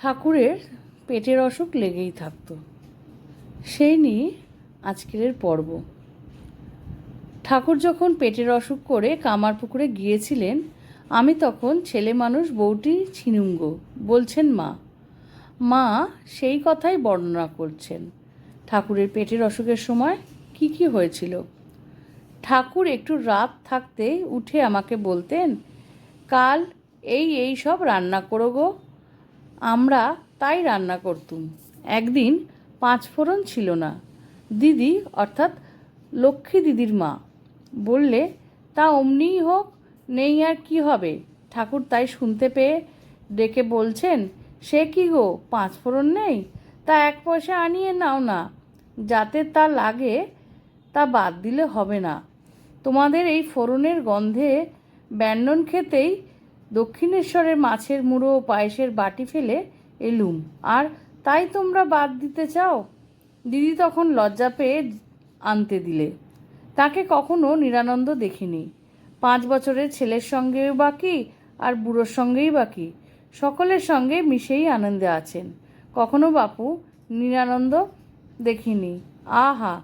ঠাকুরের পেটের অসুখ লেগেই থাকত। সেই নিয়ে আজকের পর্ব। ঠাকুর যখন পেটের অসুখ করে কামারপুকুরে গিয়েছিলেন, আমি তখন ছেলে মানুষ, বউটি ছিনুঙ্গ, বলছেন মা। মা সেই কথাই বর্ণনা করছেন, ঠাকুরের পেটের অসুখের সময় কি কি হয়েছিল। ঠাকুর একটু রাত থাকতে উঠে আমাকে বলতেন, কাল এই এই সব রান্না করো গো আমরা তাই রান্না করতুম। একদিন পাঁচফোড়ন ছিল না। দিদি, অর্থাৎ লক্ষ্মী দিদির মা, বললে, তা অমনিই হোক, নেই আর কি হবে? ঠাকুর তাই শুনতে পেয়ে ডেকে বলছেন, সে কি গো পাঁচফোড়ন নেই? তা এক পয়সা আনিয়ে নাও না, যাতে তা লাগে, তা বাদ দিলে হবে না। তোমাদের এই ফোড়নের গন্ধে ব্যঞ্জন খেতেই দক্ষিণেশ্বরের মাছের মুড়ো ও পায়েসের বাটি ফেলে এলুম। আর তাই তোমরা বাদ দিতে চাও? দিদি তখন লজ্জা পেয়ে আনতে দিলে। তাকে কখনো নিরানন্দ দেখিনি। পাঁচ বছরের ছেলের সঙ্গেও বাকি আর বুড়োর সঙ্গেই বাকি। সকলের সঙ্গে মিশেই আনন্দে আছেন। কখনো বাপু নিরানন্দ দেখিনি। আহা!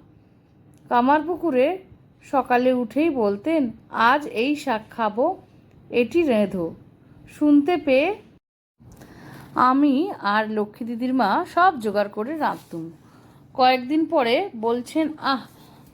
কামারপুকুরে সকালে উঠেই বলতেন, আজ এই শাক খাব, এটি রেঁধো। শুনতে পেয়ে আমি আর লক্ষ্মী দিদির মা সব জোগাড় করে রাঁধতুম। কয়েকদিন পরে বলছেন, আহ,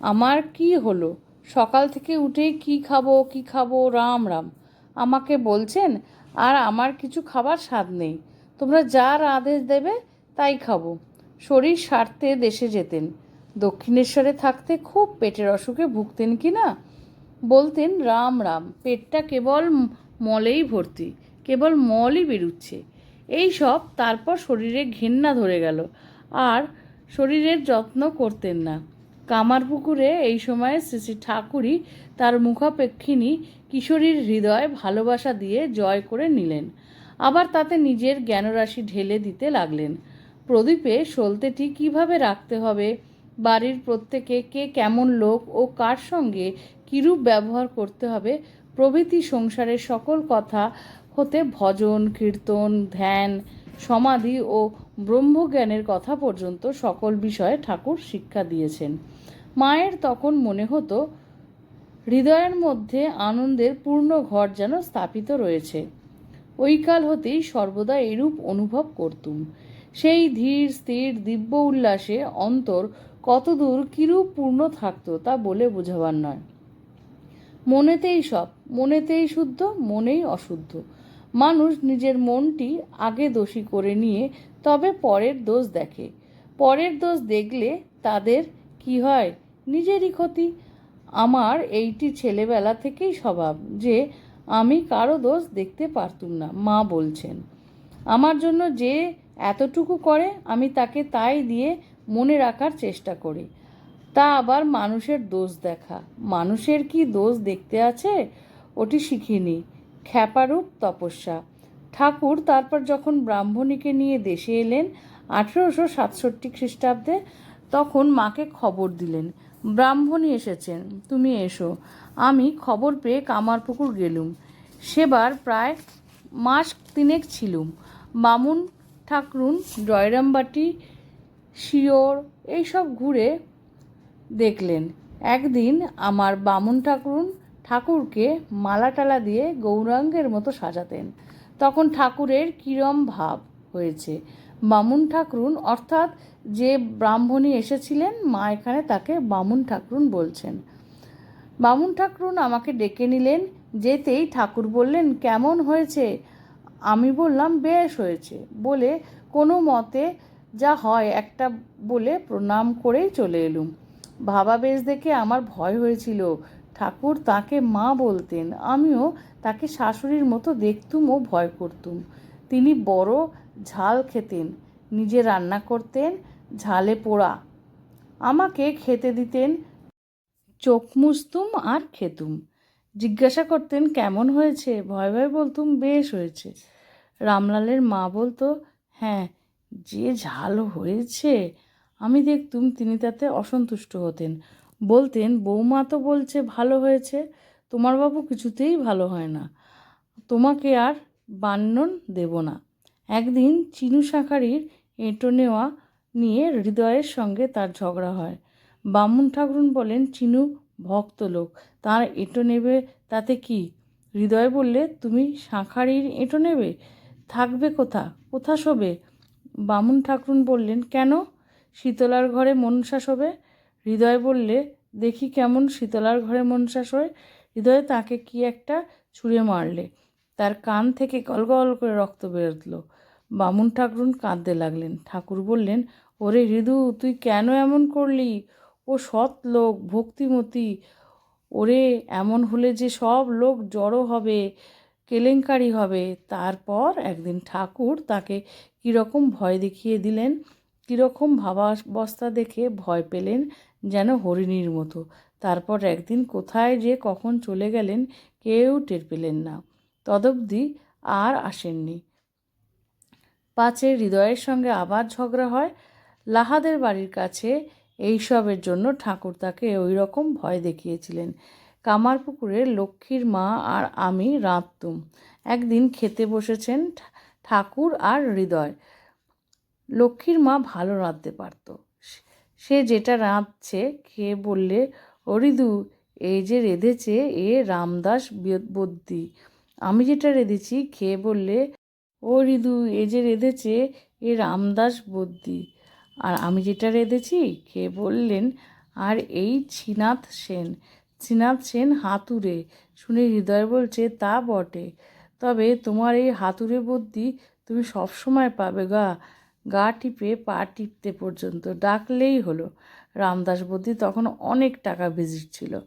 আমার কি হলো? সকাল থেকে উঠেই কি খাব কি খাব? রাম রাম। আমাকে বলছেন, আর আমার কিছু খাবার স্বাদ নেই। তোমরা যার আদেশ দেবে, তাই খাব। শরীর স্বার্থে দেশে যেতেন। দক্ষিণেশ্বরে থাকতে খুব পেটের অসুখে ভুগতেন কি না? বলতেন, রাম রাম, পেটটা কেবল মলেই ভর্তি, কেবল মলই বেরুচ্ছে। এই সব তারপর শরীরে ঘেন্না ধরে গেল। আর শরীরের যত্ন করতেন না। কামারপুকুরে এই সময়ে শ্রী শ্রী ঠাকুরই তার মুখাপেক্ষিনী কিশোরীর হৃদয় ভালোবাসা দিয়ে জয় করে নিলেন। আবার তাতে নিজের জ্ঞানরাশি ঢেলে দিতে লাগলেন। প্রদীপে সলতেটি কীভাবে রাখতে হবে? বাড়ির প্রত্যেকে কে কেমন লোক ও কার সঙ্গে কিরূপ ব্যবহার করতে হবে? প্রভৃতি সংসারের সকল কথা হতে ভজন, কীর্তন, ধ্যান, সমাধি ও ব্রহ্মজ্ঞানের কথা পর্যন্ত সকল বিষয়ে ঠাকুর শিক্ষা দিয়েছেন। মায়ের তখন মনে হতো, হৃদয়ের মধ্যে আনন্দের পূর্ণ ঘর যেন স্থাপিত রয়েছে। ওই কাল হতেই সর্বদা এরূপ অনুভব করতুম। সেই ধীর, স্থির, দিব্য উল্লাসে অন্তর কতদূর কিরূপ পূর্ণ থাকত তা বলে বোঝাবার নয়। মনেতেই সব, মনেতেই শুদ্ধ, মনেই অশুদ্ধ। মানুষ নিজের মনটি আগে দোষী করে নিয়ে তবে পরের দোষ দেখে। পরের দোষ দেখলে তাদের কি হয়? নিজেরই ক্ষতি। আমার এইটি ছেলেবেলা থেকেই স্বভাব যে আমি কারও দোষ দেখতে পারতুম না, মা বলছেন। আমার জন্য যে এতটুকু করে, আমি তাকে তাই দিয়ে মনে রাখার চেষ্টা করি। তা আবার মানুষের দোষ দেখা। মানুষের কি দোষ দেখতে আছে? ওটি শিখিনি। খ্যাপারূপ তপস্যা। ঠাকুর তারপর যখন ব্রাহ্মণীকে নিয়ে দেশে এলেন আঠেরোশো সাতষট্টি খ্রিস্টাব্দে, তখন মাকে খবর দিলেন। ব্রাহ্মণী এসেছেন, তুমি এসো। আমি খবর পেয়ে কামারপুকুর গেলুম। সেবার প্রায় মাস তিনেক ছিলুম। বামুন ঠাকরুন, জয়রামবাটি শিওর এইসব ঘুরে দেখলেন। একদিন আমার বামুন ঠাকুরুন ঠাকুরকে মালা টালা দিয়ে গৌরাঙ্গের মতো সাজাতেন। তখন ঠাকুরের কিরম ভাব হয়েছে। বামুন ঠাকুরুন অর্থাৎ যে ব্রাহ্মণী এসেছিলেন, মা এখানে তাকে বামুন ঠাকুরুন বলছেন। বামুন ঠাকুরুন আমাকে ডেকে নিলেন, যেতেই ঠাকুর বললেন, কেমন হয়েছে? আমি বললাম, বেশ হয়েছে। বলে কোনো মতে যা হয় একটা বলে প্রণাম করেই চলে এলুম। ভাবাবেশ দেখে আমার ভয় হয়েছিল। ঠাকুর তাকে মা বলতেন, আমিও তাকে শাশুড়ির মতো দেখতুম ও ভয় করতুম। তিনি বড় ঝাল খেতেন, নিজে রান্না করতেন, ঝালে পোড়া। আমাকে খেতে দিতেন, চোখ মুছতুম আর খেতুম। জিজ্ঞাসা করতেন, কেমন হয়েছে? ভয় ভয় বলতুম, বেশ হয়েছে। রামলালের মা বলতো হ্যাঁ যে ঝাল হয়েছে আমি দেখতুম তিনি তাতে অসন্তুষ্ট হতেন। বলতেন বৌমা তো বলছে ভালো হয়েছে, তোমার বাবু কিছুতেই ভালো হয় না। তোমাকে আর বান্নন দেব না। একদিন চিনু শাঁখারির এঁটো নেওয়া নিয়ে হৃদয়ের সঙ্গে তার ঝগড়া হয়। বামুন ঠাকুরুন বলেন, চিনু ভক্ত লোক, তার এঁটো নেবে তাতে কি? হৃদয় বললে, তুমি শাঁখারির এঁটো নেবে? থাকবে কোথা? কোথা শোবে? বামুন ঠাকুরুন বললেন, কেন? শীতলার ঘরে মনসা হবে। হৃদয় বললে, দেখি কেমন শীতলার ঘরে মনসা শোয় হৃদয় তাকে কি একটা ছুঁড়ে মারলে? তার কান থেকে গলগল করে রক্ত বেরোতলো বামুন ঠাকুরুন কাঁদতে লাগলেন। ঠাকুর বললেন, ওরে হৃদু তুই কেন এমন করলি? ও সৎ লোক, ভক্তিমতী। ওরে, এমন হলে যে সব লোক জড়ো হবে, কেলেঙ্কারি হবে। তারপর একদিন ঠাকুর তাকে কীরকম ভয় দেখিয়ে দিলেন কীরকম ভাবাবস্থা দেখে ভয় পেলেন যেন হরিণীর মতো। তারপর একদিন কোথায় যে কখন চলে গেলেন কেউ টের পেলেন না। তদবধি আর আসেননি। পাছে হৃদয়ের সঙ্গে আবার ঝগড়া হয়। লাহাদের বাড়ির কাছে এইসবের জন্য ঠাকুর তাকে ওই রকম ভয় দেখিয়েছিলেন। কামারপুকুরে লক্ষ্মীর মা আর আমি রাঁধতুম। একদিন খেতে বসেছেন ঠাকুর আর হৃদয়। লক্ষ্মীর মা ভালো রাঁধতে পারত। সে যেটা রাঁধছে খেয়ে বললে হরিদু এই যে রেঁধেছে এ রামদাস বদ্যি। আমি যেটা রেঁধেছি খেয়ে বললে ও রিদু এ যে রেঁধেছে এ রামদাস বদ্যি। আর আমি যেটা রেঁধেছি খেয়ে বললেন, আর এই ছিনাথ সেন। ছিনাথ সেন হাতুড়ে। শুনে হৃদয় বলছে, তা বটে। তবে তোমার এই হাতুড়ে বদ্যি তুমি সবসময় পাবে গা। গা টিপে, পা টিপতে পর্যন্ত ডাকলেই হলো। রামদাস বুদ্ধি তখন অনেক টাকা ভিজিট ছিল।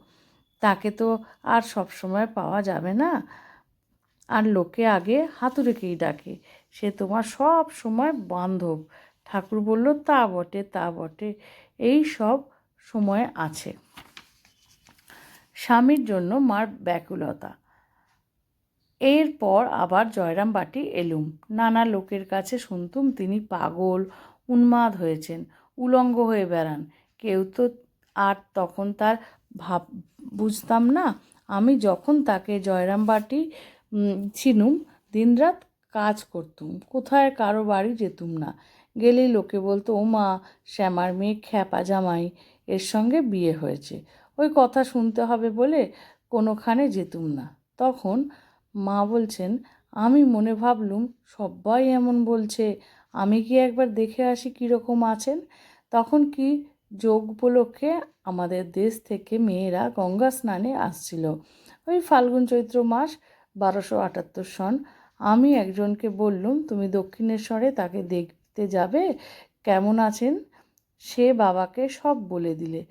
তাকে তো আর সব সময় পাওয়া যাবে না। আর লোকে আগে হাতুড়েকেই ডাকে। সে তোমার সব সময় বান্ধব। ঠাকুর বলল, তা বটে তা বটে। এই সব সময় আছে। স্বামীর জন্য মার ব্যাকুলতা। এরপর আবার জয়রাম বাটি এলুম। নানা লোকের কাছে শুনতুম তিনি পাগল, উন্মাদ হয়েছেন, উলঙ্গ হয়ে বেড়ান। কেউ তো আর তখন তার ভাব, বুঝতাম না। আমি যখন তাকে জয়রাম বাটি ছিনুম, দিনরাত কাজ করতুম, কোথায় কারও বাড়ি যেতুম না। গেলেই লোকে বলতো ও মা শ্যামার মেয়ে খ্যাপা জামাই, এর সঙ্গে বিয়ে হয়েছে। ওই কথা শুনতে হবে বলে কোনোখানে যেতুম না। তখন মা বলছেন, আমি মনে ভাবলুম সবাই এমন বলছে, আমি কি একবার দেখে আসি কীরকম আছেন? তখন কি যোগ উপলক্ষে আমাদের দেশ থেকে মেয়েরা গঙ্গা স্নানে আসছিল। ওই ফাল্গুন চৈত্র মাস বারোশো আটাত্তর সন। আমি একজনকে বললুম, তুমি দক্ষিণেশ্বরে তাকে দেখতে যাবে? কেমন আছেন? সে বাবাকে সব বলে দিলে।